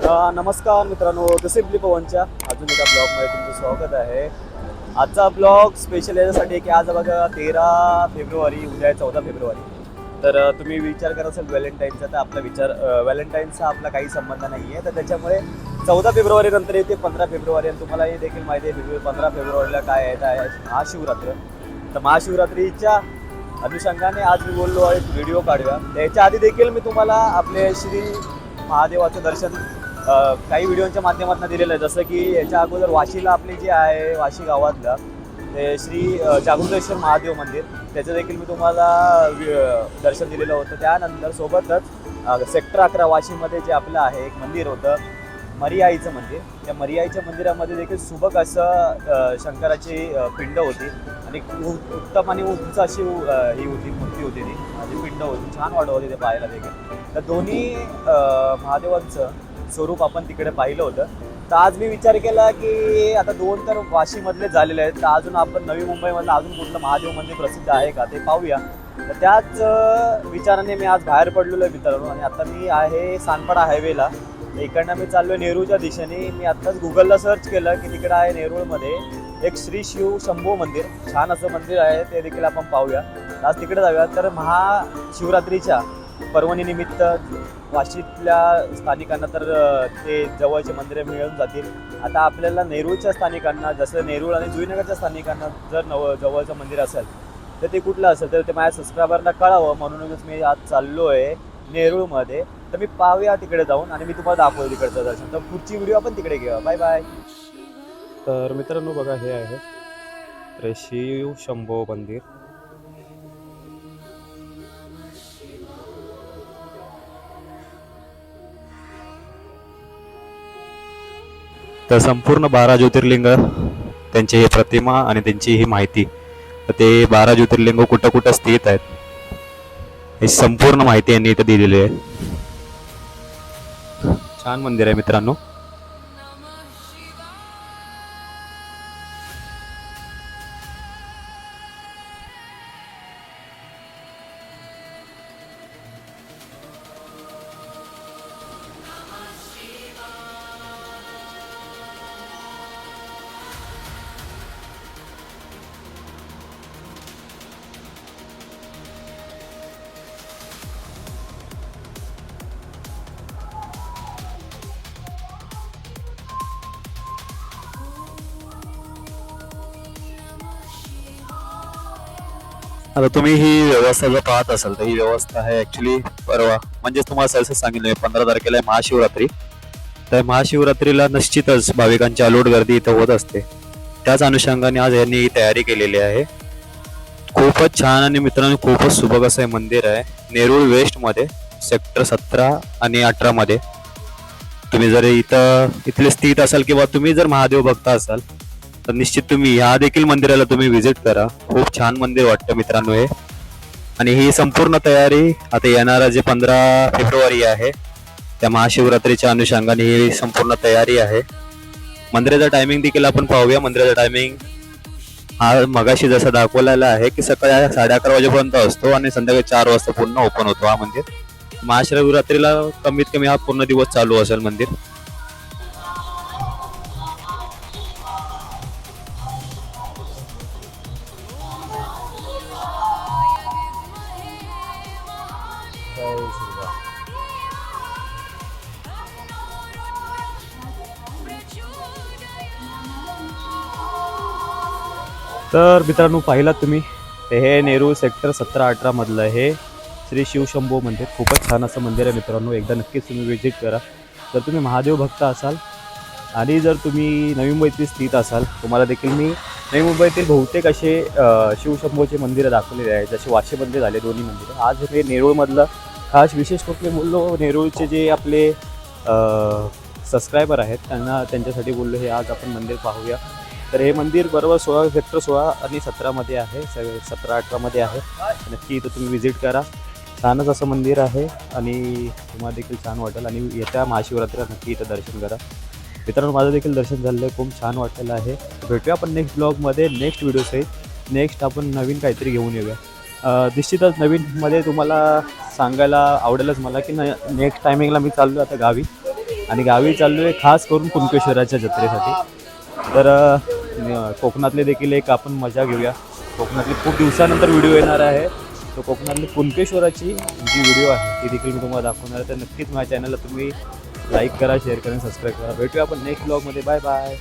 नमस्कार मित्रांनो the simply पवनच्या अजून एका ब्लॉगमध्ये तुमचं स्वागत आहे. आजचा ब्लॉग स्पेशल याच्यासाठी की आज बघा तेरा फेब्रुवारी उद्या आहे चौदा फेब्रुवारी. तर तुम्ही विचार करत असाल व्हॅलेंटाईनचा तर आपला विचार व्हॅलेंटाईनचा आपला काही संबंध नाही आहे तर त्याच्यामुळे चौदा फेब्रुवारी नंतर येते पंधरा फेब्रुवारी आणि तुम्हाला हे देखील माहिती आहे फेब्रुवारी पंधरा फेब्रुवारीला काय आहे काय आहे? महाशिवरात्र. तर महाशिवरात्रीच्या अनुषंगाने आज मी बोललो आहे व्हिडिओ काढूया. त्याच्या आधी देखील मी तुम्हाला आपले श्री महादेवाचं दर्शन काही व्हिडिओच्या माध्यमातून दिलेलं आहे. जसं की याच्या अगोदर वाशीला आपले जे आहे वाशी गावातलं ते श्री जागृतेश्वर महादेव मंदिर त्याचं देखील मी तुम्हाला दर्शन दिलेलं होतं. त्यानंतर सोबतच सेक्टर अकरा वाशीमध्ये जे आपलं आहे एक मंदिर होतं मरियाईचं मंदिर. त्या मरियाईच्या मंदिरामध्ये देखील सुबक असं शंकराची पिंड होती. आणि उत्तम आणि उंच अशी ही होती मूर्ती होती ती. पिंड होती. छान वाटत होती ते पाहायला देखील. तर दोन्ही महादेवांचं स्वरूप आपण तिकडे पाहिलं होतं. तर आज मी विचार केला की आता दोन तर वाशीमधले झालेले आहेत. तर अजून आपण नवी मुंबईमधलं अजून कुठलं महादेव मंदिर प्रसिद्ध आहे का ते पाहूया. तर त्याच विचाराने मी आज बाहेर पडलेलो आहे मित्रांनो. आणि आता मी आहे सानपाडा हायवेला. इकडनं मी चाललो आहे नेरूळच्या दिशेने. मी आत्ताच गुगलला सर्च केलं की तिकडं आहे नेरूळमध्ये एक श्री शिव शंभू मंदिर. छान असं मंदिर आहे ते देखील आपण पाहूया. आज तिकडे जाऊया. तर महाशिवरात्रीच्या पर्वणीनिमित्त वाशीतल्या स्थानिकांना तर ते जवळचे मंदिरे मिळून जातील. आता आपल्याला नेरूळच्या स्थानिकांना जसं नेरूळ आणि जुईनगरच्या स्थानिकांना जर नव जवळचं मंदिर असेल तर ते कुठलं असेल तर ते माझ्या सबस्क्रायबरला कळावं. म्हणूनच मी आज चाललो आहे नेरूळमध्ये. तर मी पाहूया तिकडे जाऊन आणि मी तुम्हाला दाखवतो तिकडचं दर्शन. तर पुढची व्हिडिओ आपण तिकडे घेऊया. बाय बाय तर मित्रांनो बघा हे आहे शिव शंभो मंदिर. तर संपूर्ण बारा ज्योतिर्लिंग त्यांची ही प्रतिमा आणि त्यांची ही माहिती. तर ते बारा ज्योतिर्लिंग कुठं कुठं स्थित आहेत? ही संपूर्ण माहिती यांनी इथं दिलेली आहे. छान मंदिर आहे मित्रांनो. आता तुम्ही ही व्यवस्था जर पाहत असाल तर ही व्यवस्था आहे ऍक्च्युली परवा. म्हणजेच तुम्हाला सहसा सांगितलं म्हणजे पंधरा तारखेला आहे महाशिवरात्री. तर महाशिवरात्रीला निश्चितच भाविकांची अलोट गर्दी इथं होत असते. त्याच अनुषंगाने आज यांनी ही तयारी केलेली आहे. खूपच छान आणि मित्रांनो खूपच सुबक असं हे मंदिर आहे. नेरूळ वेस्टमध्ये सेक्टर सतरा आणि अठरामध्ये तुम्ही जर इथं इथले स्थित असाल किंवा तुम्ही जर महादेव भक्त असाल तर निश्चित तुम्ही ह्या देखील मंदिराला तुम्ही व्हिजिट करा. खूप छान मंदिर वाटतं मित्रांनो हे. आणि ही संपूर्ण तयारी आता येणारा जे पंधरा फेब्रुवारी आहे त्या महाशिवरात्रीच्या अनुषंगाने ही संपूर्ण तयारी आहे. मंदिराचा टायमिंग देखील आपण पाहूया. मंदिराचा टायमिंग हा मगाशी जसा दाखवलेला आहे की सकाळी साडे अकरा वाजेपर्यंत असतो आणि संध्याकाळी चार वाजता पूर्ण ओपन होतो हा मंदिर. महाशिवरात्रीला कमीत कमी हा पूर्ण दिवस चालू असेल मंदिर. तर मित्रांनो पाहिलात तुम्ही ते हे नेहरू सेक्टर सतरा अठरामधलं हे श्री शिवशंभू मंदिर खूपच छान असं मंदिर आहे मित्रांनो एकदा नक्कीच तुम्ही व्हिजिट करा. जर तुम्ही महादेव भक्त असाल आणि जर तुम्ही नवी मुंबईतील स्थित असाल तुम्हाला देखील मी नवी मुंबईतील बहुतेक असे शिवशंभूचे मंदिरं दाखवलेले आहेत जसे वाशीमध्ये झाले दोन्ही मंदिरं. आज हे नेरूळमधलं खास विशेष कुठले बोललो नेरूळचे जे आपले सबस्क्रायबर आहेत त्यांना त्यांच्यासाठी बोललो हे आज आपण मंदिर पाहूया. तर हे मंदिर बरोबर सोळा सेक्टर सोळा आणि सतरामध्ये आहे. सतरा अठरामध्ये आहे. नक्की इथं तुम्ही व्हिजिट करा. छानच असं मंदिर आहे आणि तुम्हाला देखील छान वाटेल आणि येत्या महाशिवरात्रीला नक्की इथं दर्शन करा. मित्रांनो माझं देखील दर्शन झालेलं आहे खूप छान वाटलेलं आहे. भेटूया आपण नेक्स्ट ब्लॉगमध्ये नेक्स्ट व्हिडिओसहित नेक्स्ट आपण नवीन काहीतरी घेऊन येऊया. निश्चितच नवीनमध्ये तुम्हाला सांगायला आवडेलच मला की न नेक्स्ट टायमिंगला मी चाललो आता गावी. आणि गावी चाललो आहे खास करून कुंकेश्वराच्या जत्रेसाठी. तर कोकणातले देखील एक आपण मजा घेऊया. कोकणातली खूप दिवसानंतर व्हिडिओ येणार आहे. तो कोकणातली कुणकेश्वराची जी व्हिडिओ आहे ती देखील मी तुम्हाला दाखवणार आहे. तर नक्कीच माझ्या चॅनलला तुम्ही लाईक करा शेअर करा सबस्क्राईब करा. भेटूया आपण नेक्स्ट ब्लॉगमध्ये बाय बाय